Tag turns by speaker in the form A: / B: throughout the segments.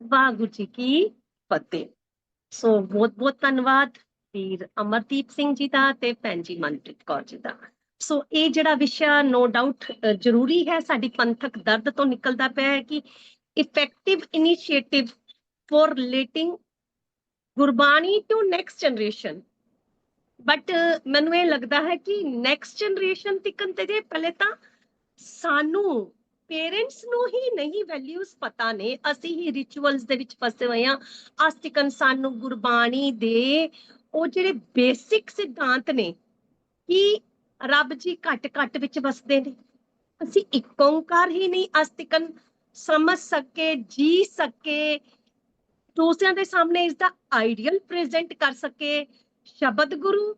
A: ਵਾਹਿਗੁਰੂ ਜੀ ਕੀ ਫਤਿਹ। ਸੋ ਬਹੁਤ ਬਹੁਤ ਧੰਨਵਾਦ ਵੀਰ ਅਮਰਦੀਪ ਸਿੰਘ ਜੀ ਦਾ ਤੇ ਭੈਣ ਜੀ ਮਨਪ੍ਰੀਤ ਕੌਰ ਜੀ ਦਾ। ਸੋ ਇਹ ਜਿਹੜਾ ਵਿਸ਼ਾ ਨੋ ਡਾਊਟ ਜ਼ਰੂਰੀ ਹੈ, ਸਾਡੀ ਪੰਥਕ ਦਰਦ ਤੋਂ ਨਿਕਲਦਾ ਪਿਆ ਹੈ ਕਿ effective initiative for relating Gurbani to next generation but ਮੈਨੂੰ ਇਹ ਲੱਗਦਾ ਹੈ ਕਿ ਨੈਕਸਟ ਜਨਰੇਸ਼ਨ ਤਿਕਨ ਤੇ ਜੇ ਪਹਿਲੇ ਤਾਂ ਸਾਨੂੰ ਪੇਰੈਂਟਸ ਨੂੰ ਹੀ ਨਹੀਂ ਵੈਲਿਊਜ਼ ਪਤਾ ਨੇ। ਅਸੀਂ ਹੀ ਰਿਚੁਅਲਸ ਦੇ ਵਿੱਚ ਫਸੇ ਹੋਏ ਆ ਅਸਤਿਕਨ ਸਾਨੂੰ ਗੁਰਬਾਣੀ ਦੇ ਉਹ ਜਿਹੜੇ ਬੇਸਿਕ ਸਿਧਾਂਤ ਨੇ, ਕਿ ਰੱਬ ਜੀ ਘੱਟ ਘੱਟ ਵਿੱਚ ਵਸਦੇ ਨੇ? ਅਸੀਂ ਇੱਕ ਓੰਕਾਰ ਹੀ ਨਹੀਂ ਅਸਤਿਕਨ ਸਮਝ ਸਕੇ, ਜੀ ਸਕੇ, ਦੂਸਰਿਆਂ ਦੇ ਸਾਹਮਣੇ ਇਸ ਦਾ ਆਈਡੀਅਲ ਪ੍ਰੈਜ਼ੈਂਟ ਕਰ ਸਕੇ। ਸ਼ਬਦ ਗੁਰੂ,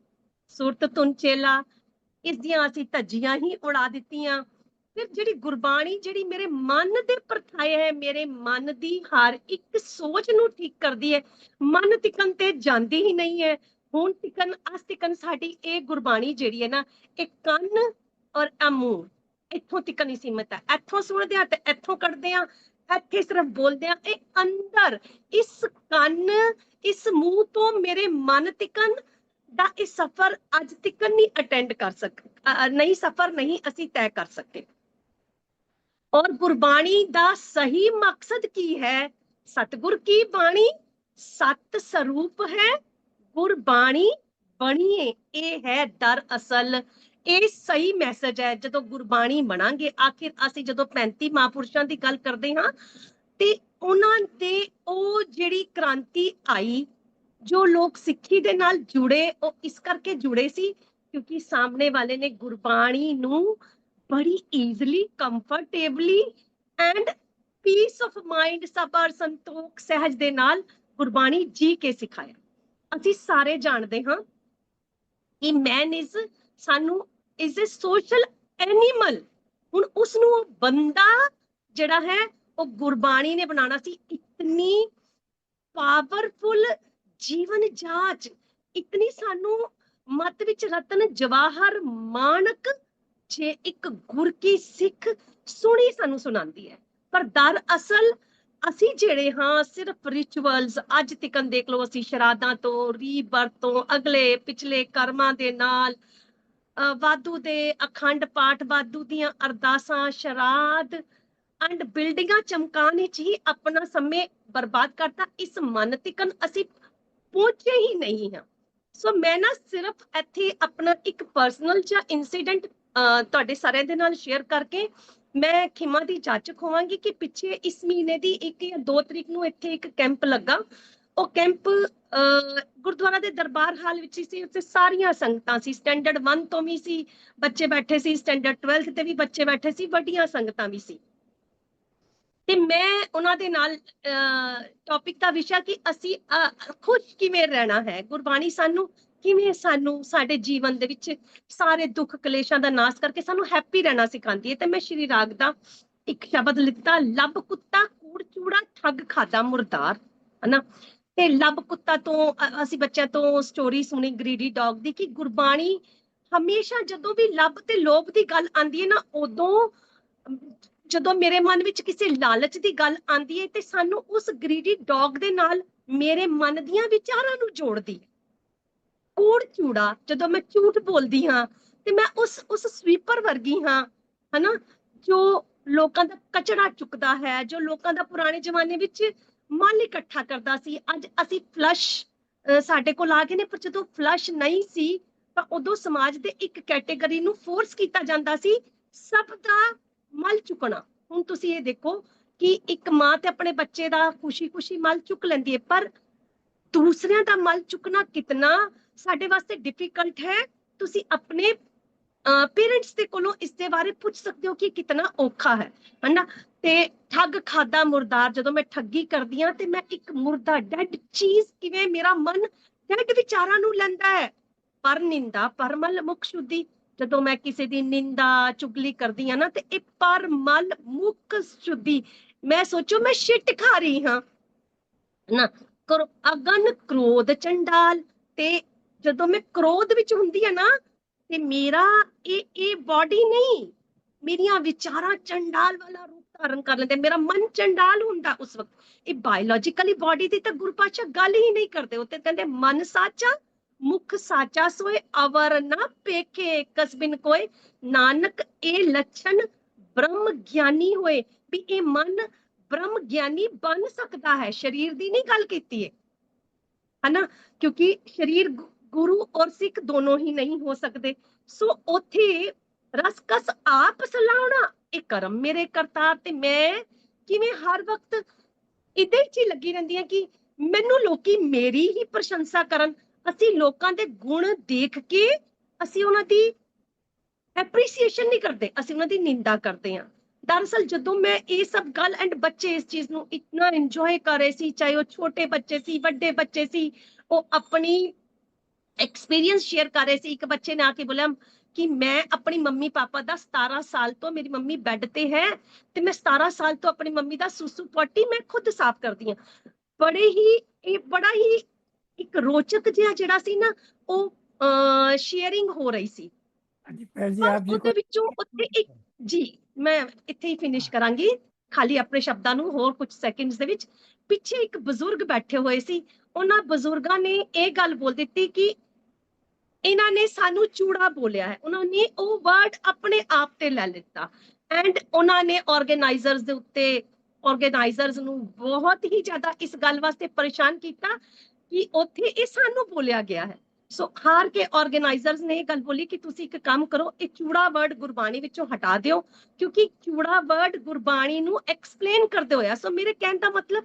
A: ਸੁਰਤ ਤੁਨ ਚੇਲਾ, ਇਸ ਦੀਆਂ ਅਸੀਂ ਧੱਜੀਆਂ ਹੀ ਉਡਾ ਦਿੱਤੀਆਂ। ਫਿਰ ਜਿਹੜੀ ਗੁਰਬਾਣੀ, ਜਿਹੜੀ ਮੇਰੇ ਮਨ ਦੇ ਪਰਥਾਏ ਹੈ, ਮੇਰੇ ਮਨ ਦੀ ਹਰ ਇੱਕ ਸੋਚ ਨੂੰ ਠੀਕ ਕਰਦੀ ਹੈ। ਮਨ ਤਿਕਨ ਤੇ ਜਾਂਦੀ ਹੀ ਨਹੀਂ ਹੈ। ਹੁਣ ਤਿਕਨ ਅਸ ਤਿਕਨ ਸਾਡੀ ਇਹ ਗੁਰਬਾਣੀ ਜਿਹੜੀ ਹੈ ਨਾ, ਇਹ ਕੰਨ ਔਰ ਇਹ ਇੱਥੋਂ ਤਿਕਨ ਹੀ ਸੀਮਤ ਹੈ। ਇੱਥੋਂ ਸੁਣਦੇ ਆ ਤੇ ਇੱਥੋਂ ਕੱਢਦੇ ਆ ਇੱਥੇ ਸਿਰਫ ਬੋਲਦੇ ਆ ਇਹ ਅੰਦਰ, ਇਸ ਕੰਨ, ਇਸ ਮੂੰਹ ਤੋਂ ਮੇਰੇ ਮਨ ਤਿਕਨ ਦਾ ਇਹ ਸਫ਼ਰ ਅੱਜ ਤਿਕਨ ਨਹੀਂ ਅਟੈਂਡ ਕਰ ਸਕ ਨਹੀਂ, ਸਫ਼ਰ ਨਹੀਂ ਅਸੀਂ ਤੈਅ ਕਰ ਸਕੇ। ਔਰ ਗੁਰਬਾਣੀ ਦਾ ਸਹੀ ਮਕਸਦ ਕੀ ਹੈ? ਸਤਿਗੁਰ ਕੀ ਬਾਣੀ? ਸਤ ਸਰੂਪ ਹੈ। ਗੁਰਬਾਣੀ ਬਣੀਏ, ਇਹ ਹੈ ਦਰ ਅਸਲ ਇਹ ਸਹੀ ਮੈਸੇਜ ਹੈ। ਜਦੋਂ ਗੁਰਬਾਣੀ ਬਣਾਂਗੇ, ਆਖਿਰ ਅਸੀਂ ਜਦੋਂ 35 ਮਹਾਂਪੁਰਸ਼ਾਂ ਦੀ ਗੱਲ ਕਰਦੇ ਹਾਂ, ਤੇ ਉਹਨਾਂ ਦੇ ਉਹ ਜਿਹੜੀ ਕ੍ਰਾਂਤੀ ਆਈ, ਜੋ ਲੋਕ ਸਿੱਖੀ ਦੇ ਨਾਲ ਜੁੜੇ, ਉਹ ਇਸ ਕਰਕੇ ਜੁੜੇ ਸੀ, ਕਿਉਂਕਿ ਸਾਹਮਣੇ ਵਾਲੇ ਨੇ ਗੁਰਬਾਣੀ ਨੂੰ ਬੜੀ easily comfortably and peace of mind ਸਬਰ ਸੰਤੋਖ ਸਹਿਜ ਦੇ ਨਾਲ ਗੁਰਬਾਣੀ ਜੀ ਕੇ ਸਿਖਾਇਆ। ਅਸੀਂ ਸਾਰੇ ਜਾਣਦੇ ਹਾਂ ਕਿ ਮੈਨ ਇਜ਼ ਸਾਨੂੰ ਇਜ਼ ਅ ਸੋਸ਼ਲ ਐਨੀਮਲ ਹੁਣ ਉਸ ਨੂੰ ਬੰਦਾ ਜਿਹੜਾ ਹੈ, ਉਹ ਗੁਰਬਾਣੀ ਨੇ ਬਣਾਉਣਾ ਸੀ, ਇਤਨੀ ਪਾਵਰਫੁਲ ਜੀਵਨ ਜਾਚ, ਇਤਨੀ ਸਾਨੂੰ ਮਤ ਵਿੱਚ ਰਤਨ ਜਵਾਹਰ ਮਾਨਕ ਜੇ ਇੱਕ ਗੁਰ ਕੀ ਸਿੱਖ ਸੁਣੀ ਸਾਨੂੰ ਸੁਣਾਉਂਦੀ ਹੈ, ਪਰ ਦਰ ਅਸਲ ਅਸੀਂ ਜਿਹੜੇ ਹਾਂ ਸਿਰਫ ਰਿਚੁਅਲਸ ਅੱਜ ਤਿਕਨ ਦੇਖ ਲਓ, ਅਸੀਂ ਸ਼ਰਾਧਾਂ ਤੋਂ ਰੀਬਰਥ ਤੋਂ, ਅਗਲੇ ਪਿਛਲੇ ਕਰਮਾਂ ਦੇ ਨਾਲ ਵਾਧੂ ਦੇ ਅਖੰਡ ਪਾਠ, ਵਾਧੂ ਦੀਆਂ ਅਰਦਾਸਾਂ, ਸ਼ਰਾਧ ਐਂਡ ਬਿਲਡਿੰਗਾਂ ਚਮਕਾਉਣ ਵਿੱਚ ਹੀ ਆਪਣਾ ਸਮੇਂ ਬਰਬਾਦ ਕਰਤਾ, ਇਸ ਮਨ ਤਿਕਨ ਅਸੀਂ ਪਹੁੰਚੇ ਹੀ ਨਹੀਂ ਹਾਂ। ਸੋ ਮੈਂ ਨਾ ਸਿਰਫ ਇੱਥੇ ਆਪਣਾ ਇੱਕ ਪਰਸਨਲ ਜਾਂ ਇਨਸੀਡੈਂਟ ਤੁਹਾਡੇ ਸਾਰਿਆਂ ਦੇ ਨਾਲ ਸ਼ੇਅਰ ਕਰਕੇ ਮੈਂ ਖਿਮਾ ਦੀ ਜਾਚਕ ਹੋਵਾਂਗੀ ਕਿ ਪਿੱਛੇ ਇਸ ਮਹੀਨੇ ਦੀ 1 ਜਾਂ 2 ਤਰੀਕ ਨੂੰ ਇੱਥੇ ਇੱਕ ਕੈਂਪ ਲੱਗਾ। ਉਹ ਕੈਂਪ ਗੁਰਦੁਆਰਾ ਦੇ ਦਰਬਾਰ ਹਾਲ ਵਿੱਚ ਸੀ। ਉੱਥੇ ਸਾਰੀਆਂ ਸੰਗਤਾਂ ਸੀ। ਸਟੈਂਡਰਡ 1 ਤੋਂ ਵੀ ਸੀ, ਬੱਚੇ ਬੈਠੇ ਸੀ। ਸਟੈਂਡਰਡ 12 ਤੇ ਵੀ ਬੱਚੇ ਬੈਠੇ ਸੀ। ਵੱਡੀਆਂ ਸੰਗਤਾਂ ਵੀ ਸੀ। ਤੇ ਮੈਂ ਉਹਨਾਂ ਦੇ ਨਾਲ ਟੌਪਿਕ ਦਾ ਵਿਸ਼ਾ ਕਿ ਅਸੀਂ ਖੁਸ਼ ਕਿਵੇਂ ਰਹਿਣਾ ਹੈ? ਗੁਰਬਾਣੀ ਸਾਨੂੰ ਕਿਵੇਂ ਸਾਨੂੰ, ਸਾਡੇ ਜੀਵਨ ਦੇ ਵਿੱਚ ਸਾਰੇ ਦੁੱਖ ਕਲੇਸ਼ਾਂ ਦਾ ਨਾਸ਼ ਕਰਕੇ ਸਾਨੂੰ ਹੈਪੀ ਰਹਿਣਾ ਸਿਖਾਉਂਦੀ ਹੈ? ਤੇ ਮੈਂ ਸ਼੍ਰੀ ਰਾਗ ਦਾ ਇੱਕ ਸ਼ਬਦ ਲਿੱਤਾ, ਲੱਭ ਕੁੱਤਾ ਕੂੜ ਚੂੜਾ ਠੱਗ ਖਾਦਾ ਮੁਰਦਾਰ ਹਨਾ? ਤੇ ਲੱਭ ਕੁੱਤਾ ਤੋਂ ਅਸੀਂ ਬੱਚਿਆਂ ਤੋਂ ਸਟੋਰੀ ਸੁਣੀ ਗ੍ਰੀਡੀ ਡੌਗ ਦੀ ਕਿ ਗੁਰਬਾਣੀ ਹਮੇਸ਼ਾ ਜਦੋਂ ਵੀ ਲੱਭ ਤੇ ਲੋਭ ਦੀ ਗੱਲ ਆਂਦੀ ਹੈ ਨਾ, ਉਦੋਂ, ਜਦੋਂ ਮੇਰੇ ਮਨ ਵਿੱਚ ਕਿਸੇ ਲਾਲਚ ਦੀ ਗੱਲ ਆਂਦੀ ਹੈ ਤੇ ਸਾਨੂੰ ਉਸ ਗ੍ਰੀਡੀ ਡੌਗ ਦੇ ਨਾਲ ਮੇਰੇ ਮਨ ਦੀਆਂ ਵਿਚਾਰਾਂ ਨੂੰ ਜੋੜਦੀ ਹੈ। ਚੂੜਾ ਜਦੋਂ ਮੈਂ ਝੂਠ ਬੋਲਦੀ ਹਾਂ ਤੇ ਮੈਂ ਉਸ ਉਸ ਸਵੀਪਰ ਵਰਗੀ ਹਾਂ, ਹਨਾ? ਜੋ ਲੋਕਾਂ ਦਾ ਕਚੜਾ ਚੁੱਕਦਾ ਹੈ, ਜੋ ਲੋਕਾਂ ਦਾ ਪੁਰਾਣੇ ਜ਼ਮਾਨੇ ਵਿੱਚ ਮਲ ਇਕੱਠਾ ਕਰਦਾ ਸੀ। ਅੱਜ ਅਸੀਂ ਫਲਸ਼ ਸਾਡੇ ਕੋਲ ਆ ਗਏ ਨੇ, ਪਰ ਜਦੋਂ ਫਲਸ਼ ਨਹੀਂ ਸੀ, ਤਾਂ ਉਦੋਂ ਸਮਾਜ ਦੇ ਇੱਕ ਕੈਟੇਗਰੀ ਨੂੰ ਫੋਰਸ ਕੀਤਾ ਜਾਂਦਾ ਸੀ, ਸਭ ਦਾ ਮਲ ਚੁੱਕਣਾ। ਹੁਣ ਤੁਸੀਂ ਇਹ ਦੇਖੋ ਕਿ ਇੱਕ ਮਾਂ ਤੇ ਆਪਣੇ ਬੱਚੇ ਦਾ ਖੁਸ਼ੀ-ਖੁਸ਼ੀ ਮਲ ਚੁੱਕ ਲੈਂਦੀ ਹੈ, ਪਰ ਦੂਸਰਿਆਂ ਦਾ ਮਲ ਚੁੱਕਣਾ ਕਿਤਨਾ ਸਾਡੇ ਵਾਸਤੇ ਡਿਫਿਕਲਟ ਹੈ। ਤੁਸੀਂ ਆਪਣੇ ਪੇਰੈਂਟਸ ਦੇ ਕੋਲੋਂ ਇਸ ਦੇ ਬਾਰੇ ਪੁੱਛ ਸਕਦੇ ਹੋ ਕਿ ਕਿਤਨਾ ਔਖਾ ਹੈ, ਹਨਾ? ਤੇ ਠੱਗ ਖਾਦਾ ਮੁਰਦਾਰ, ਜਦੋਂ ਮੈਂ ਠੱਗੀ ਕਰਦੀ ਆ ਤੇ ਮੈਂ ਇੱਕ ਮੁਰਦਾ ਡੈਡ ਚੀਜ਼ ਕਿਵੇਂ ਮੇਰਾ ਮਨ ਡੈਡ ਵਿਚਾਰਾਂ ਨੂੰ ਲੈਂਦਾ ਹੈ? ਪਰ ਨਿੰਦਾ ਪਰਮਲ ਮੁਖ ਸ਼ੁੱਧੀ ਜਦੋਂ ਮੈਂ ਕਿਸੇ ਦੀ ਨਿੰਦਾ, ਚੁਗਲੀ ਕਰਦੀ ਆ ਨਾ, ਤੇ ਇਹ ਪਰਮਲ ਮੁਖ ਸ਼ੁੱਧੀ ਮੈਂ ਸੋਚੋ, ਮੈਂ ਸ਼ਿਟ ਖਾ ਰਹੀ ਹਾਂ। ਨਾ, ਕਰੋ ਅਗਨ, ਕ੍ਰੋਧ, ਚੰਡਾਲ ਤੇ ਜਦੋਂ ਮੈਂ ਕ੍ਰੋਧ ਵਿੱਚ ਹੁੰਦੀ ਆ ਨਾ, ਤੇ ਮੇਰਾ ਇਹ ਇਹ ਬਾਡੀ ਨਹੀਂ, ਮੇਰੀਆਂ ਵਿਚਾਰਾਂ ਚੰਡਾਲ ਵਾਲਾ ਰੂਪ ਧਾਰਨ ਕਰ ਲੈਂਦੇ, ਮੇਰਾ ਮਨ ਚੰਡਾਲ ਹੁੰਦਾ ਉਸ ਵਕਤ। ਇਹ ਬਾਇਓਲੋਜੀਕਲੀ ਬਾਡੀ ਦੀ ਤਾਂ ਗੁਰਪਾਸ਼ਾ ਗੱਲ ਹੀ ਨਹੀਂ ਕਰਦੇ, ਉਹ ਕਹਿੰਦੇ, ਮਨ ਸਾਚਾ, ਮੁਖ ਸਾਚਾ ਸੋਏ, ਅਵਰ ਨਾ ਪੇਖੇ ਕਸਬਿਨ ਕੋਏ। ਨਾਨਕ ਇਹ ਲੱਛਣ ਬ੍ਰਹਮ ਗਿਆਨੀ ਹੋਏ, ਵੀ ਇਹ ਮਨ ਬ੍ਰਹਮ ਗਿਆਨੀ ਬਣ ਸਕਦਾ ਹੈ। ਸਰੀਰ ਦੀ ਨਹੀਂ ਗੱਲ ਕੀਤੀ ਹੈ ਹਨਾ? ਕਿਉਂਕਿ ਸਰੀਰ ਗੁਰੂ ਔਰ ਸਿੱਖ ਦੋਨੋਂ ਹੀ ਨਹੀਂ ਹੋ ਸਕਦੇ। ਸੋ ਉੱਥੇ ਰਸਕਸ ਆਪ ਸਲਾਉਣਾ, ਇਹ ਕਰਮ ਮੇਰੇ ਕਰਤਾਰ ਤੇ ਮੈਂ ਕਿਵੇਂ ਹਰ ਵਕਤ ਇਹਦੇ ਹੀ ਲੱਗੀ ਰਹਿੰਦੀ ਹਾਂ ਕਿ ਮੈਨੂੰ ਲੋਕੀ ਮੇਰੀ ਹੀ ਪ੍ਰਸ਼ੰਸਾ ਕਰਨ। ਅਸੀਂ ਲੋਕਾਂ ਦੇ ਗੁਣ ਦੇਖ ਕੇ ਅਸੀਂ ਉਹਨਾਂ ਦੀ ਐਪਰੀਸੀਏਸ਼ਨ ਨਹੀਂ ਕਰਦੇ, ਅਸੀਂ ਉਹਨਾਂ ਦੀ ਨਿੰਦਾ ਕਰਦੇ ਹਾਂ। ਦਰਅਸਲ ਜਦੋਂ ਮੈਂ ਇਹ ਸਭ ਗੱਲ ਐਂਡ ਬੱਚੇ ਇਸ ਚੀਜ਼ ਨੂੰ ਇਤਨਾ ਇੰਜੋਏ ਕਰ ਰਹੇ ਸੀ, ਚਾਹੇ ਉਹ ਛੋਟੇ ਬੱਚੇ ਸੀ, ਵੱਡੇ ਬੱਚੇ ਸੀ, ਉਹ ਆਪਣੀ ਐਕਸਪੀਰੀਅੰਸ ਸ਼ੇਅਰ ਕਰ ਰਹੇ ਸੀ। ਇੱਕ ਬੱਚੇ ਨੇ ਆ ਕੇ ਬੋਲਿਆ ਕਿ ਮੈਂ ਆਪਣੀ ਮੰਮੀ ਪਾਪਾ ਦਾ 17 ਸਾਲ ਤੋਂ ਮੇਰੀ ਮੰਮੀ ਬੈੱਡ ਤੇ ਹੈ ਤੇ ਮੈਂ 17 ਸਾਲ ਤੋਂ ਆਪਣੀ ਮੰਮੀ ਦਾ ਸੁਸੂ ਪੋਟੀ ਮੈਂ ਖੁਦ ਸਾਫ਼ ਕਰਦੀ ਹਾਂ। ਬੜੇ ਹੀ ਇਹ ਬੜਾ ਹੀ ਇੱਕ ਰੋਚਕ ਜਿਹਾ ਜਿਹੜਾ ਸੀ ਨਾ ਉਹ ਸ਼ੇਅਰਿੰਗ ਹੋ ਰਹੀ ਸੀ।
B: ਹਾਂਜੀ ਜੀ ਆਪ ਜੀ
A: ਉਹਦੇ ਵਿੱਚੋਂ ਉੱਥੇ ਇੱਕ ਜੀ ਮੈਂ ਇੱਥੇ ਹੀ ਫਿਨਿਸ਼ ਕਰਾਂਗੀ। ਖਾਲੀ ਆਪਣੇ ਸ਼ਬਦਾਂ ਨੂੰ ਹੋਰ ਕੁਝ ਸੈਕਿੰਡਸ ਦੇ ਵਿੱਚ। ਪਿੱਛੇ ਇੱਕ ਬਜ਼ੁਰਗ ਬੈਠੇ ਹੋਏ ਸੀ। ਉਹਨਾਂ ਬਜ਼ੁਰਗਾਂ ਨੇ ਇਹ ਗੱਲ ਬੋਲ ਦਿੱਤੀ ਕਿ ਇਹਨਾਂ ਨੇ ਸਾਨੂੰ ਚੂੜਾ ਬੋਲਿਆ ਹੈ। ਉਹਨਾਂ ਨੇ ਉਹ ਵਰਡ ਆਪਣੇ ਆਪ ਤੇ ਲੈ ਲਿੱਤਾ। ਐਂਡ ਉਹਨਾਂ ਨੇ ਆਰਗੇਨਾਈਜ਼ਰਸ ਦੇ ਉੱਤੇ ਆਰਗੇਨਾਈਜ਼ਰਸ ਨੂੰ ਬਹੁਤ ਹੀ ਜ਼ਿਆਦਾ ਇਸ ਗੱਲ ਵਾਸਤੇ ਪਰੇਸ਼ਾਨ ਕੀਤਾ ਕਿ ਉੱਥੇ ਇਹ ਸਾਨੂੰ ਬੋਲਿਆ ਗਿਆ ਹੈ। ਸੋ ਹਾਰ ਕੇ ਆਰਗੇਨਾਈਜ਼ਰਸ ਨੇ ਇਹ ਗੱਲ ਬੋਲੀ ਕਿ ਤੁਸੀਂ ਇੱਕ ਕੰਮ ਕਰੋ, ਇਹ ਚੂੜਾ ਵਰਡ ਗੁਰਬਾਣੀ ਵਿੱਚੋਂ ਹਟਾ ਦਿਓ, ਕਿਉਂਕਿ ਚੂੜਾ ਵਰਡ ਗੁਰਬਾਣੀ ਨੂੰ ਐਕਸਪਲੇਨ ਕਰਦੇ ਹੋਇਆ ਸੋ ਮੇਰੇ ਕਹਿਣ ਦਾ ਮਤਲਬ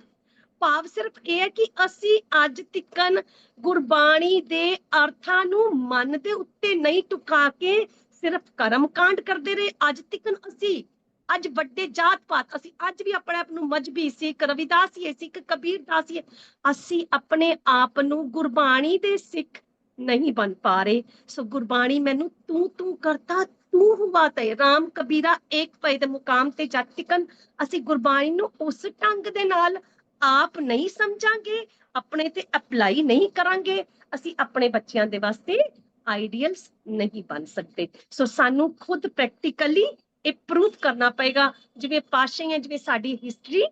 A: ਭਾਵ ਸਿਰਫ ਇਹ ਹੈ ਕਿ ਅਸੀਂ ਅੱਜ ਤਿੱਕਨ ਗੁਰਬਾਣੀ ਦੇ ਅਰਥਾਂ ਨੂੰ ਮਨ ਦੇ ਉੱਤੇ ਨਹੀਂ ਟੁਕਾ ਕੇ ਸਿਰਫ ਕਰਮ ਕਾਂਡ ਕਰਦੇ ਰਹੇ। ਅੱਜ ਤਿੱਕਨ ਅਸੀਂ, ਅੱਜ ਵੱਡੇ ਜਾਤ ਪਾਤ ਅਸੀਂ ਅੱਜ ਵੀ ਆਪਣੇ ਆਪ ਨੂੰ ਮਜਬੀ ਸਿੱਖ ਰਵਿਦਾਸੀਏ ਸਿੱਖ ਕਬੀਰਦਾਸੀਏ ਅਸੀਂ ਆਪਣੇ ਆਪ ਨੂੰ ਗੁਰਬਾਣੀ ਦੇ ਸਿੱਖ ਨਹੀਂ ਬਣ ਪਾ ਰਹੇ। ਸੋ ਗੁਰਬਾਣੀ ਮੈਨੂੰ ਤੂੰ ਤੂੰ ਕਰਤਾ, ਤੂੰ ਹੁਆ ਤੇ। ਰਾਮ ਕਬੀਰਾ ਏਕ ਪੈ ਦੇ ਮੁਕਾਮ ਤੇ ਜਦ ਤਿਕਨ ਅਸੀਂ ਗੁਰਬਾਣੀ ਨੂੰ ਉਸ ਢੰਗ ਦੇ ਨਾਲ ਆਪ ਨਹੀਂ ਸਮਝਾਂਗੇ ਆਪਣੇ ਤੇ ਅਪਲਾਈ ਨਹੀਂ ਕਰਾਂਗੇ ਅਸੀਂ ਆਪਣੇ ਬੱਚਿਆਂ ਦੇ ਵਾਸਤੇ ਆਈਡੀਅਲਸ ਨਹੀਂ ਬਣ ਸਕਦੇ। ਸੋ ਸਾਨੂੰ ਖੁਦ ਪ੍ਰੈਕਟੀਕਲੀ ਇਹ ਪ੍ਰੂਵ ਕਰਨਾ ਪਏਗਾ ਜਿਵੇਂ ਪਾਸ਼ਾਹੀਆਂ ਜਿਵੇਂ ਸਾਡੀ ਹਿਸਟਰੀ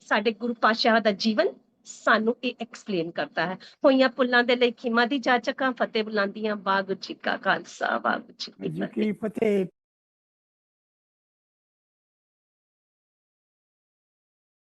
A: ਸਾਡੇ ਗੁਰੂ ਪਾਸ਼ਾ ਦਾ ਜੀਵਨ ਸਾਨੂੰ ਇਹ ਐਕਸਪਲੇਨ ਕਰਦਾ ਹੈ। ਹੋਈਆਂ ਪੁੱਲਾਂ ਦੇ ਲਈ ਖਿਮਾ ਦੀ ਜਾਚਕਾਂ ਫਤਿਹ ਬੁਲਾਉਂਦੀਆਂ ਵਾਹਿਗੁਰੂ ਜੀ ਕਾ ਖਾਲਸਾ ਵਾਹਿਗੁਰੂ ਜੀ
B: ਕੀ ਫਤਿਹ